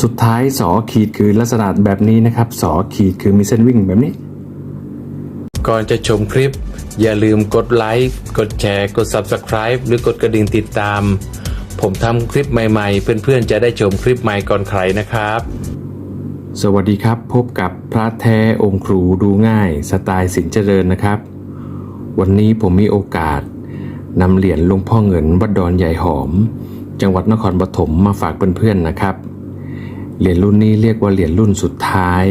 สุดท้ายสอขีดคือลักษณะแบบนี้นะครับสอขีดคือมีเส้นวิ่งแบบนี้ ก่อนจะชมคลิป อย่าลืมกดไลค์กดแชร์กด Subscribe หรือกดกระดิ่งติดตาม ผมทำคลิปใหม่ๆ เพื่อนๆจะได้ชมคลิปใหม่ก่อนใครนะครับ สวัสดีครับ พบกับพระแท้องค์ครูดูง่าย สไตล์สินเจริญนะครับ วันนี้ผมมีโอกาสนำเหรียญหลวงพ่อเงินวัดดอนใหญ่หอม จังหวัดนครปฐมมาฝากเพื่อนๆนะครับ เหรียญรุ่นนี้เรียกว่าเหรียญรุ่นสุดท้าย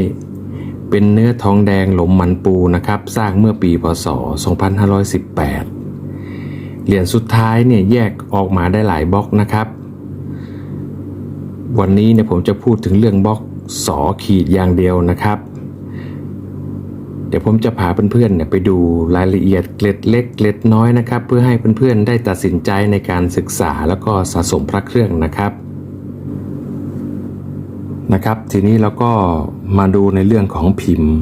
เป็นเนื้อทองแดงหลมมันปูนะครับ สร้างเมื่อปีพศ 2518 เหรียญสุดท้ายเนี่ยแยกออกมาได้หลายบล็อกนะครับ วันนี้เนี่ยผมจะพูดถึงเรื่องบล็อกสอขีดอย่างเดียวนะครับ เดี๋ยวผมจะพาเพื่อนๆเนี่ยไปดูรายละเอียดเกล็ดเล็กเกล็ดน้อยนะครับ เพื่อให้เพื่อนๆได้ตัดสินใจในการศึกษาแล้วก็สะสมพระเครื่องนะครับ นะครับ ทีนี้เราก็มาดูในเรื่องของพิมพ์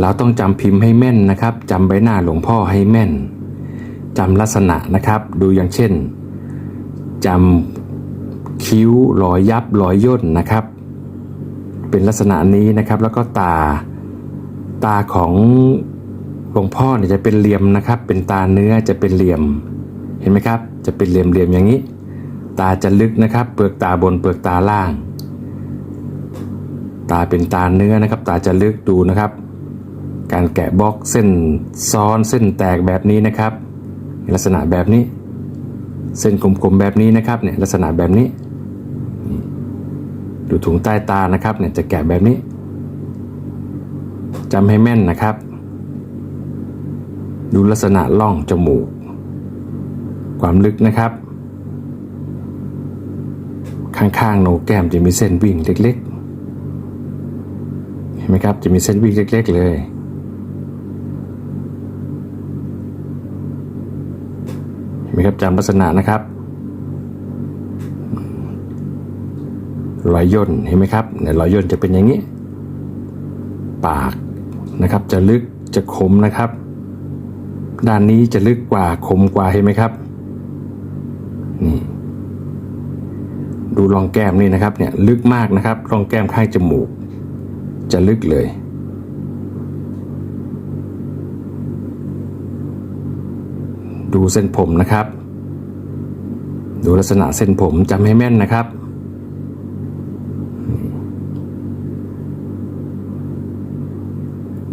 เราต้องจำพิมพ์ให้แม่นนะครับจำใบหน้าหลวงพ่อให้แม่นจำลักษณะนะครับ ดูอย่างเช่นจำคิ้วรอยยับรอยย่นนะครับ เป็นลักษณะนี้นะครับ แล้วก็ตาตาของหลวงพ่อเนี่ยจะเป็นเหลี่ยมนะครับ เป็นตาเนื้อจะเป็นเหลี่ยม เห็นไหมครับ จะเป็นเหลี่ยมเหลี่ยมอย่างนี้ ตาจะลึกนะครับ เปลือกตาบนเปลือกตาล่าง ตาเป็นตาเนื้อนะครับ ตาจะลึกดูนะครับ การแกะบล็อกเส้นซ้อนเส้นแตกแบบนี้นะครับ ลักษณะแบบนี้ เส้นกลมๆแบบนี้นะครับเนี่ยลักษณะแบบนี้ ดูถุงใต้ตานะครับเนี่ยจะแกะแบบนี้จำให้แม่นนะครับ ดูลักษณะล่องจมูก ความลึกนะครับ ข้างๆโหนกแก้มจะมีเส้นวิ่งเล็กๆ ไหมครับ จะมีเส้นวิ่งเล็ก ๆ เลย เห็นไหมครับจำลักษณะนะครับรอยย่นเห็นไหมครับเนี่ยรอยย่นจะเป็นอย่างนี้ ปากนะครับจะลึกจะคมนะครับ ด้านนี้จะลึกกว่าคมกว่าเห็นไหมครับนี่ดูรองแก้มนี่นะครับเนี่ยลึกมากนะครับรองแก้มข้างจมูก จะลึกเลย ดูเส้นผมนะครับ ดูลักษณะเส้นผมจำให้แม่นนะครับ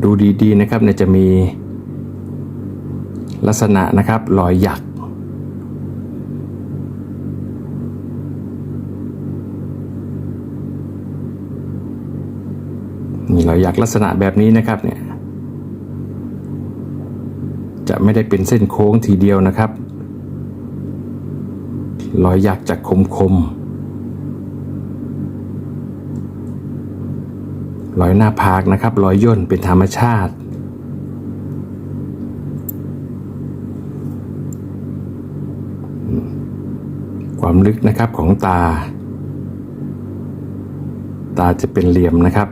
ดูดีๆนะครับเนี่ยจะมีลักษณะนะครับรอยหยัก อยหยักลักษณะแบบนี้นะครับเนี่ยจะไม่ได้เป็นเส้นโค้งทีเดียวนะครับ รอยหยักจะคมๆรอยหน้าผากนะครับ รอยย่นเป็นธรรมชาติ ความลึกนะครับของตา ตาจะเป็นเหลี่ยมนะครับ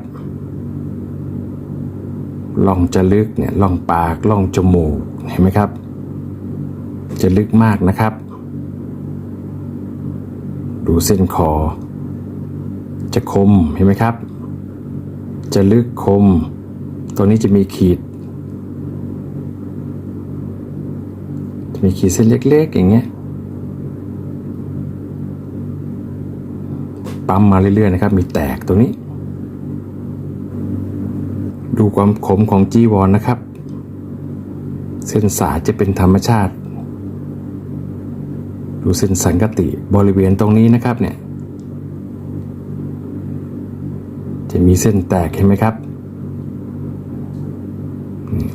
ล่องจะลึกเนี่ยล่องปากล่องจมูกเห็นไหมครับ จะลึกมากนะครับ ดูเส้นคอ จะคมเห็นไหมครับ จะลึกคม ตัวนี้จะมีขีด จะมีขีดเส้นเล็กๆอย่างเงี้ยปั๊มมาเรื่อยๆนะครับ มีแตกตรงนี้ ดูความขมของจีวรนนะครับ เส้นสายจะเป็นธรรมชาติ ดูเส้นสังกติบริเวณตรงนี้นะครับเนี่ย จะมีเส้นแตกเห็นไหมครับ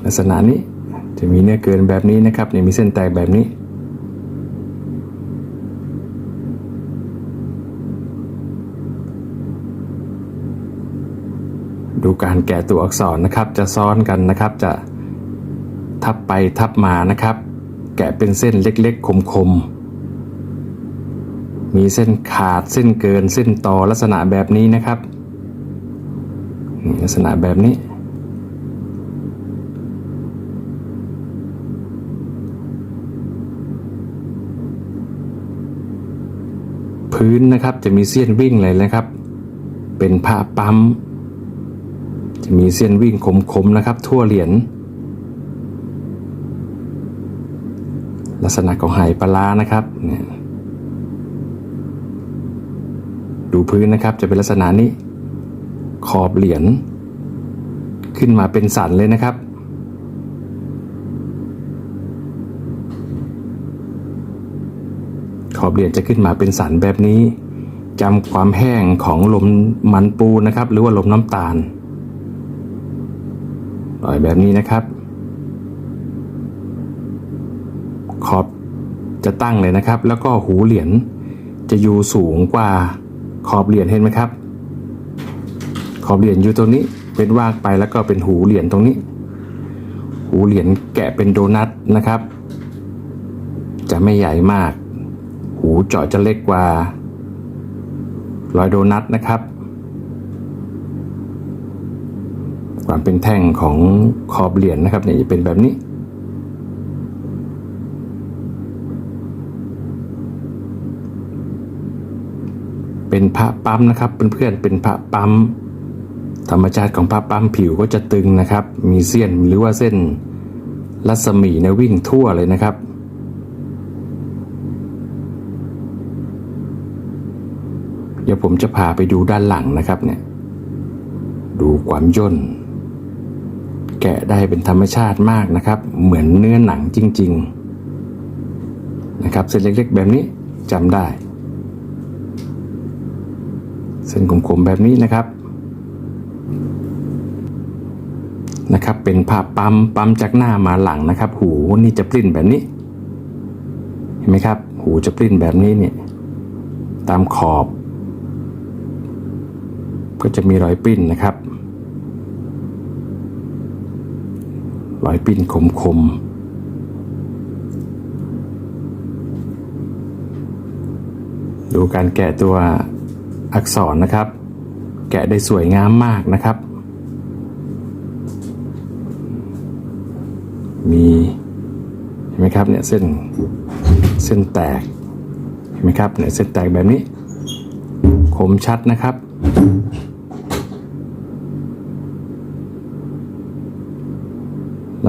ลักษณะนี้จะมีเนื้อเกินแบบนี้นะครับเนี่ยมีเส้นแตกแบบนี้ ดูการแกะตัวอักษรนะครับ จะซ้อนกันนะครับ จะทับไปทับมานะครับ แกะเป็นเส้นเล็กๆ คมๆ มีเส้นขาดเส้นเกินเส้นต่อลักษณะแบบนี้นะครับ ลักษณะแบบนี้พื้นนะครับจะมีเส้นวิ่งเลยนะครับ เป็นพระปั๊ม มีเส้นวิ่งคมๆนะครับ ทั่วเหรียญลักษณะของไหปลาร้านะครับเนี่ยดูพื้นนะครับจะเป็นลักษณะนี้ ขอบเหรียญขึ้นมาเป็นสันเลยนะครับ ขอบเหรียญจะขึ้นมาเป็นสันแบบนี้จำความแห้งของลมมันปูนะครับ หรือว่าลมน้ำตาล ปล่อยแบบนี้นะครับ ขอบจะตั้งเลยนะครับ แล้วก็หูเหรียญจะอยู่สูงกว่าขอบเหรียญเห็นไหมครับ ขอบเหรียญอยู่ตรงนี้เป็นวากไปแล้วก็เป็นหูเหรียญตรงนี้ หูเหรียญแกะเป็นโดนัทนะครับ จะไม่ใหญ่มาก หูเจาะจะเล็กกว่ารอยโดนัทนะครับ ความเป็นแท่งของขอบเหรียญนะครับเนี่ยจะเป็นแบบนี้ เป็นพระปั๊มนะครับเพื่อนๆเป็นพระปั๊มธรรมชาติของพระปั๊มผิวก็จะตึงนะครับ มีเส้นหรือว่าเส้นรัศมีนะวิ่งทั่วเลยนะครับเดี๋ยวผมจะพาไปดูด้านหลังนะครับเนี่ย ดูความย่น แกะได้เป็นธรรมชาติมากนะครับ เหมือนเนื้อหนังจริง ๆ นะครับ เส้นเล็กๆ แบบนี้จำได้ เส้นคมๆ แบบนี้นะครับนะครับ เป็นผ้าปั๊มปั๊มจากหน้ามาหลังนะครับ หูนี่จะปลิ้นแบบนี้ เห็นไหมครับ หูจะปลิ้นแบบนี้เนี่ยตามขอบ ก็จะมีรอยปลิ้นนะครับ รอยปิ้นคมดูการแกะตัวอักษรนะครับ แกะได้สวยงามมากนะครับ มีเห็นไหมครับเนี่ยเส้นเส้นแตกเห็นไหมครับเนี่ยเส้นแตกแบบนี้ คมชัดนะครับ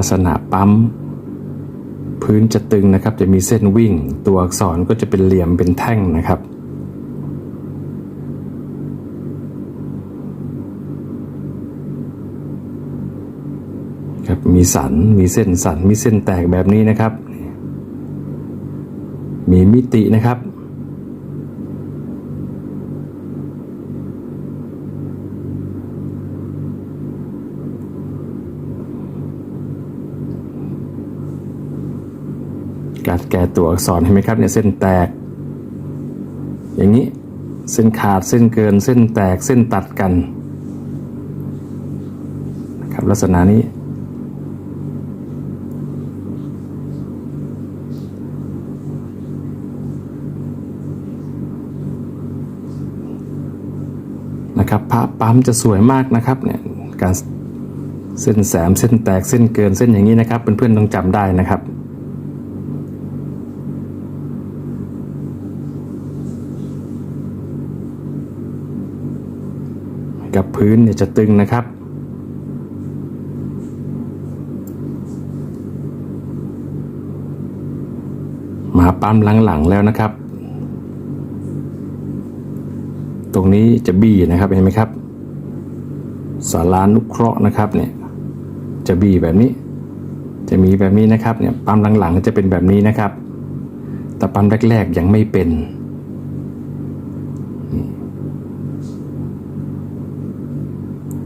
ลักษณะปั๊ม พื้นจะตึงนะครับ จะมีเส้นวิ่ง ตัวอักษรก็จะเป็นเหลี่ยมเป็นแท่งนะครับครับมีสันมีเส้นสันมีเส้นแตกแบบนี้นะครับ มีมิตินะครับ แก่ตัวอักษรเห็นไหมครับเนี่ยเส้นแตก อย่างนี้เส้นขาดเส้นเกินเส้นแตกเส้นตัดกันนะครับลักษณะนี้ นะครับพระปั๊มจะสวยมากนะครับเนี่ยการเส้นแสมเส้นแตกเส้นเกินเส้นอย่างนี้นะครับเพื่อนๆต้องจำได้นะครับ กับพื้นเนี่ยจะตึงนะครับ มาปั๊มหลังๆแล้วนะครับ ตรงนี้จะบี้นะครับเห็นไหมครับ สารานุเคราะห์นะครับเนี่ยจะบี้แบบนี้ จะมีแบบนี้นะครับเนี่ยปั๊มหลังๆจะเป็นแบบนี้นะครับ แต่ปั๊มแรกๆยังไม่เป็น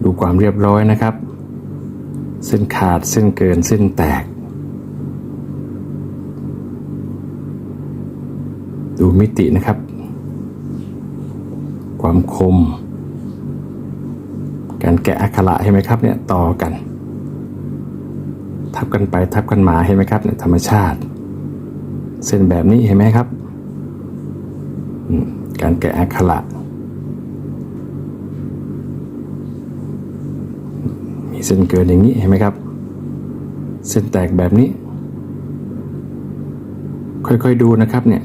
ดู ความเรียบร้อยนะครับ เส้นขาดเส้นเกินเส้นแตก ดูมิตินะครับ ความคม การแกะอักขระเห็นไหมครับเนี่ยต่อกัน ทับกันไปทับกันมาเห็นไหมครับเนี่ยธรรมชาติ เส้นแบบนี้เห็นไหมครับ การแกะอักขระ เส้นเกิดอย่างนี้เห็นไหมครับ เส้นแตกแบบนี้ ค่อยๆดูนะครับเนี่ย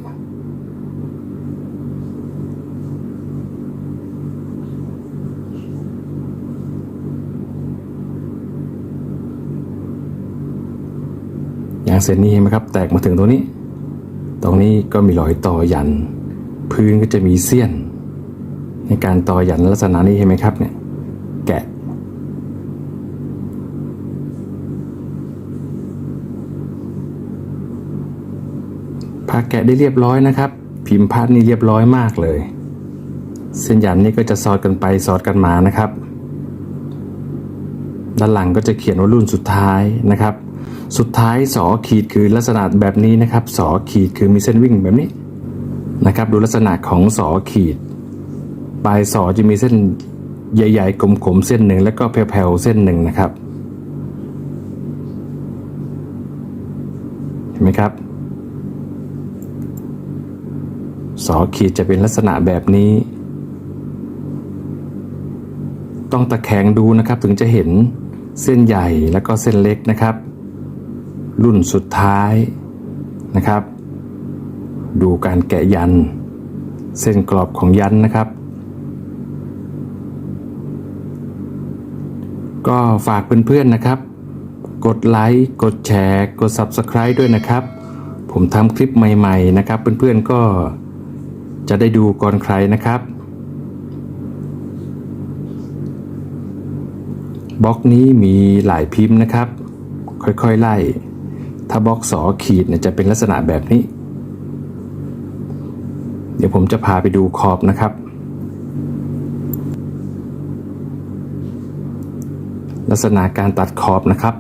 อย่างเส้นนี้เห็นไหมครับ แตกมาถึงตรงนี้ ตรงนี้ก็มีรอยต่อยัน พื้นก็จะมีเสี้ยน ในการต่อยันลักษณะนี้เห็นไหมครับเนี่ย แกะ พาแกะได้เรียบร้อยนะครับ พิมพ์พัดนี่เรียบร้อยมากเลย เส้นหยันนี่ก็จะสอดกันไปสอดกันมานะครับ ด้านหลังก็จะเขียนว่ารุ่นสุดท้ายนะครับ สุดท้ายสอขีดคือลักษณะแบบนี้นะครับสอขีดคือมีเส้นวิ่งแบบนี้นะครับ ดูลักษณะของสอขีด ปลายสอจะมีเส้นใหญ่ ๆ กลมๆเส้นหนึ่งแล้วก็แผ่วๆเส้นหนึ่งนะครับ เห็นไหมครับ สอขีดจะเป็นลักษณะแบบนี้ ต้องตะแคงดูนะครับถึงจะเห็นเส้นใหญ่แล้วก็เส้นเล็กนะครับ รุ่นสุดท้ายนะครับ ดูการแกะยัน เส้นกรอบของยันนะครับ ก็ฝากเพื่อนๆนะครับ กดไลค์กดแชร์ กด Subscribe ด้วยนะครับ ผมทำคลิปใหม่ ๆ นะครับ เพื่อนๆก็ จะได้ดูก่อนใครนะครับบล็อกนี้มีหลายพิมพ์นะครับ ค่อยๆไล่ ถ้าบล็อกสอขีดเนี่ยจะเป็นลักษณะแบบนี้ เดี๋ยวผมจะพาไปดูขอบนะครับ ลักษณะการตัดขอบนะครับ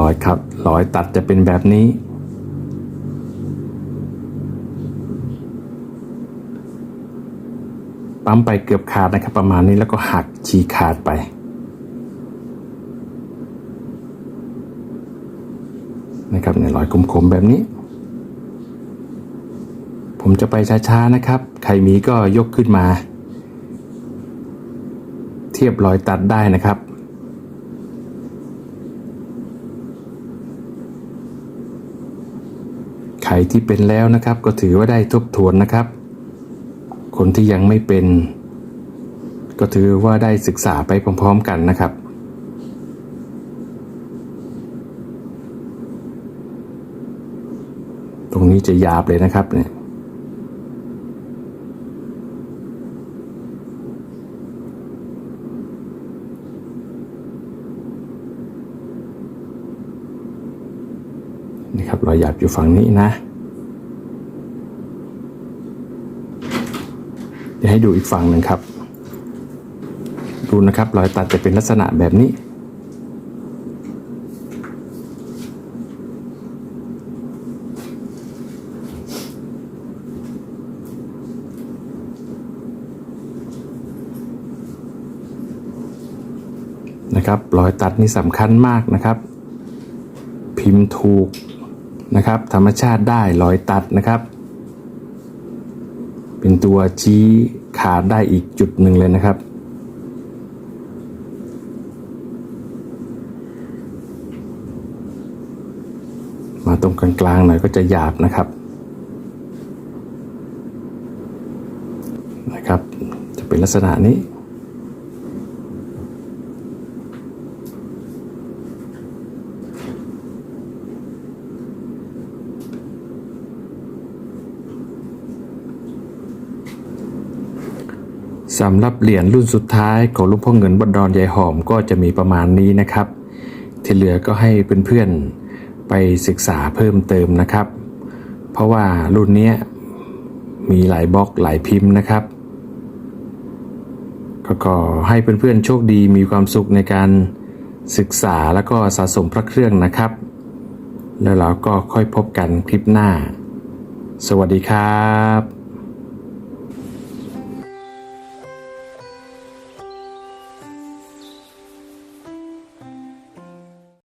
รอยครับรอยตัดจะเป็นแบบนี้ ปั๊มไปเกือบขาดนะครับประมาณนี้แล้วก็หักฉีกขาดไป นะครับเนี่ยรอยคมๆแบบนี้ ผมจะไปช้าๆนะครับ ใครมีก็ยกขึ้นมา เทียบรอยตัดได้นะครับ ใครที่เป็นแล้วนะครับก็ถือว่าได้ทบทวนนะครับ คนที่ยังไม่เป็น ก็ถือว่าได้ศึกษาไปพร้อมๆกันนะครับตรงนี้จะยาบเลยนะครับเนี่ย นี่ครับรอยหยาบอยู่ฝั่งนี้นะ เดี๋ยวให้ดูอีกฝั่งหนึ่งครับ ดูนะครับรอยตัดจะเป็นลักษณะแบบนี้ นะครับรอยตัดนี่สำคัญมากนะครับ พิมพ์ถูก นะครับ ธรรมชาติได้รอยตัดนะครับ เป็นตัวชี้ขาดได้อีกจุดหนึ่งเลยนะครับ มาตรงกลางๆหน่อยก็จะหยาบนะครับนะครับ จะเป็นลักษณะนี้ สำหรับเหรียญรุ่นสุดท้ายของหลุงพ่อเงินบดดอนยายหอมก็จะมีประมาณนี้นะครับ ที่เหลือก็ให้เพื่อนๆไปศึกษาเพิ่มเติมนะครับ เพราะว่ารุ่นนี้มีหลายบล็อกหลายพิมพ์นะครับ ก็ขอให้เพื่อนๆโชคดีมีความสุขในการศึกษาแล้วก็สะสมพระเครื่องนะครับ แล้วเราก็ค่อยพบกันคลิปหน้า สวัสดีครับ